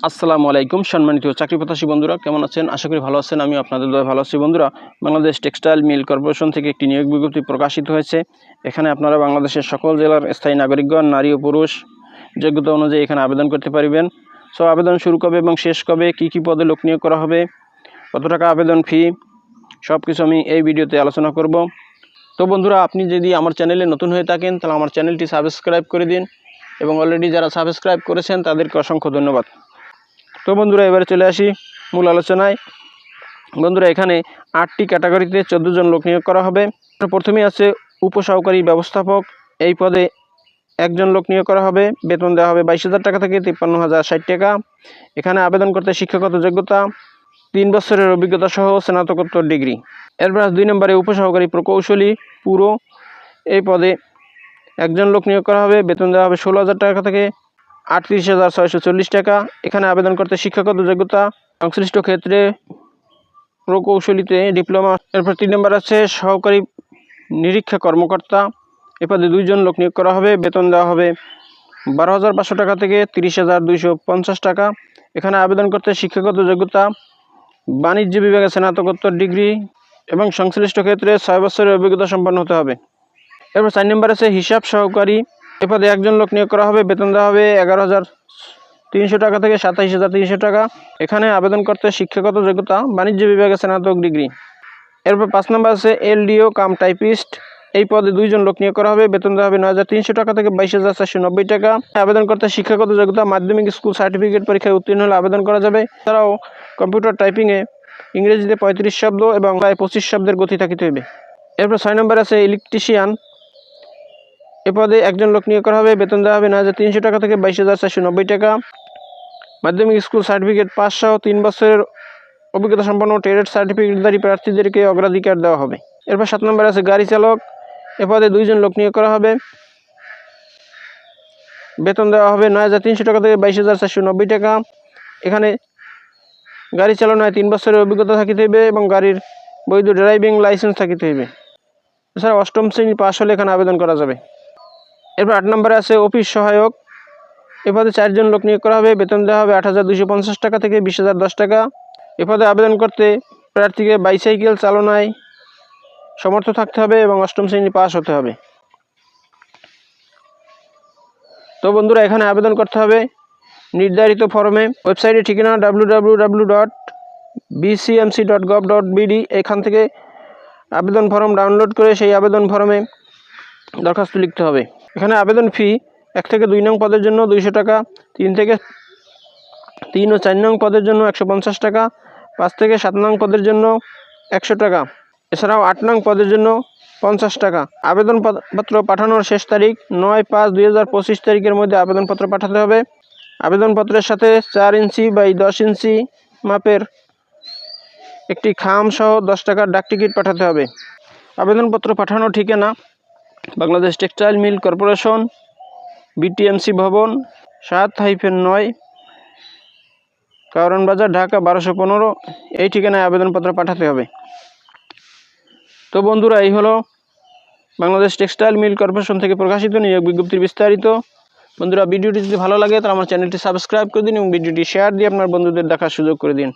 আসসালামু আলাইকুম, সম্মানিত চাকরি প্রত্যাশী বন্ধুরা, কেমন আছেন? আশা করি ভালো আছেন আমি আপনাদের দয় ভালো আছি। বন্ধুরা, বাংলাদেশ টেক্সটাইল মিল কর্পোরেশন থেকে একটি নিয়োগ বিজ্ঞপ্তি প্রকাশিত হয়েছে। এখানে আপনারা বাংলাদেশের সকল জেলার স্থায়ী নাগরিকগণ, নারী ও পুরুষ, যোগ্যতা অনুযায়ী এখানে আবেদন করতে পারবেন। সো, আবেদন শুরু কবে এবং শেষ কবে, কী কী পদে লোক নিয়োগ করা হবে, কত টাকা আবেদন ফি সব কিছু আমি এই ভিডিওতে আলোচনা করব। তো, বন্ধুরা, আপনি যদি আমার চ্যানেলে নতুন হয়ে থাকেন, তাহলে আমার চ্যানেলটি সাবস্ক্রাইব করে দিন এবং অলরেডি যারা সাবস্ক্রাইব করেছেন, তাদেরকে অসংখ্য ধন্যবাদ। তো বন্ধুরা, এবারে চলে আসি মূল আলোচনায়। বন্ধুরা, এখানে আটটি ক্যাটাগরিতে জন লোক নিয়োগ করা হবে। প্রথমেই আছে উপসহকারী ব্যবস্থাপক। এই পদে একজন লোক নিয়োগ করা হবে। বেতন দেওয়া হবে বাইশ হাজার টাকা থেকে তিপ্পান্ন হাজার ষাট টাকা। এখানে আবেদন করতে শিক্ষাগত যোগ্যতা, তিন বছরের অভিজ্ঞতা সহ স্নাতকোত্তর ডিগ্রি। এরপর দুই নম্বরে উপসহকারী প্রকৌশলী, পুরো। এই পদে একজন লোক নিয়োগ করা হবে। বেতন দেওয়া হবে ষোলো হাজার টাকা থেকে আটত্রিশ হাজার ছয়শো চল্লিশ টাকা। এখানে আবেদন করতে শিক্ষাগত যোগ্যতা, সংশ্লিষ্ট ক্ষেত্রে প্রকৌশলীতে ডিপ্লোমা। এরপর তিন নম্বর আছে, সহকারী নিরীক্ষা কর্মকর্তা। এ পদে দুইজন লোক নিয়োগ করা হবে, বেতন দেওয়া হবে বারো হাজার পাঁচশো টাকা থেকে তিরিশ হাজার দুইশো পঞ্চাশ টাকা। এখানে আবেদন করতে শিক্ষাগত যোগ্যতা, বাণিজ্য বিভাগে স্নাতকোত্তর ডিগ্রি এবং সংশ্লিষ্ট ক্ষেত্রে ছয় বছরের অভিজ্ঞতা সম্পন্ন হতে হবে। এরপর চার নম্বর আছে, হিসাব সহকারী এ পদে একজন লোক নিয়োগ করা হবে, বেতন দেওয়া হবে এগারো হাজার তিনশো টাকা থেকে সাতাইশ হাজার তিনশো টাকা। এখানে আবেদন করতে শিক্ষাগত যোগ্যতা, বাণিজ্য বিভাগে স্নাতক ডিগ্রি। এরপর পাঁচ নম্বর আছে এলডিও কাম টাইপিস্ট। এই পদে দুইজন লোক নিয়োগ করা হবে, বেতন দেওয়া হবে নয় হাজার তিনশো টাকা থেকে বাইশ হাজার চারশো নব্বই টাকা। আবেদন করতে শিক্ষাগত যোগ্যতা, মাধ্যমিক স্কুল সার্টিফিকেট পরীক্ষায় উত্তীর্ণ হলে আবেদন করা যাবে। এছাড়াও কম্পিউটার টাইপিংয়ে ইংরেজিতে পঁয়ত্রিশ শব্দ এবং প্রায় পঁচিশ শব্দের গতি থাকিতে হইবে। এরপর ছয় নম্বর আছে ইলেকট্রিশিয়ান। এ পদে একজন লোক নিয়োগ করা হবে, বেতন দেওয়া হবে নয় হাজার তিনশো টাকা থেকে বাইশ হাজার চারশো নব্বই টাকা। মাধ্যমিক স্কুল সার্টিফিকেট সহ তিন বছরের অভিজ্ঞতা সম্পন্ন ট্রেড সার্টিফিকেটধারী প্রার্থীদেরকে অগ্রাধিকার দেওয়া হবে। এরপর সাত নম্বর আছে গাড়ি চালক। এ পদে দুইজন লোক নিয়োগ করা হবে। বেতন দেওয়া হবে নয় হাজার তিনশো টাকা থেকে বাইশ হাজার চারশো নব্বই টাকা। এখানে গাড়ি চালানোয় তিন বছরের অভিজ্ঞতা থাকিতে হইবে এবং গাড়ির বৈধ ড্রাইভিং লাইসেন্স থাকিতে হইবে। এছাড়া অষ্টম শ্রেণি পাশ হলে এখানে আবেদন করা যাবে। এরপর আট নম্বরে আছে অফিস সহায়ক। এ পদে চারজন লোক নিয়োগ করা হবে। বেতন দেওয়া হবে আট হাজার দুশো পঞ্চাশ টাকা থেকে বিশ হাজার দশ টাকা। এ পদে আবেদন করতে প্রার্থীকে বাইসাইকেল চালনায় সমর্থ থাকতে হবে এবং অষ্টম শ্রেণি পাস হতে হবে। তো বন্ধুরা, এখানে আবেদন করতে হবে। নির্ধারিত ফর্মে ওয়েবসাইটের ঠিকানা W W W dot BCMC dot gov dot BD এখান থেকে আবেদন ফর্ম ডাউনলোড করে সেই আবেদন ফর্মে দরখাস্ত লিখতে হবে। এখানে আবেদন ফি এক থেকে দুই নং পদের জন্য দুইশো টাকা, তিন থেকে তিন ও চার নং পদের জন্য একশো পঞ্চাশ টাকা, পাঁচ থেকে সাত নং পদের জন্য একশো টাকা। এছাড়াও আট নং পদের জন্য পঞ্চাশ টাকা। আবেদনপত্র পাঠানোর শেষ তারিখ নয় পাঁচ দুই হাজার পঁচিশ তারিখের মধ্যে আবেদনপত্র পাঠাতে হবে। আবেদনপত্রের সাথে চার ইঞ্চি বাই দশ ইঞ্চি মাপের একটি খাম সহ দশ টাকার ডাক টিকিট পাঠাতে হবে। আবেদনপত্র পাঠানোর ঠিকানা Bangladesh textile mill corporation, BTMC ভবন, সাত হাইফেন নয়, কারণ বাজার ঢাকা বারোশো পনেরো, এই ঠিকানায় আবেদনপত্র পাঠাতে হবে। তো বন্ধুরা, এই হলো বাংলাদেশ টেক্সটাইল মিল কর্পোরেশন থেকে প্রকাশিত নিয়োগ বিজ্ঞপ্তির বিস্তারিত। বন্ধুরা, ভিডিওটি যদি ভালো লাগে, তাহলে আমার চ্যানেলটি সাবস্ক্রাইব করে দিন এবং ভিডিওটি শেয়ার দিয়ে আপনার বন্ধুদের দেখার সুযোগ করে দিন।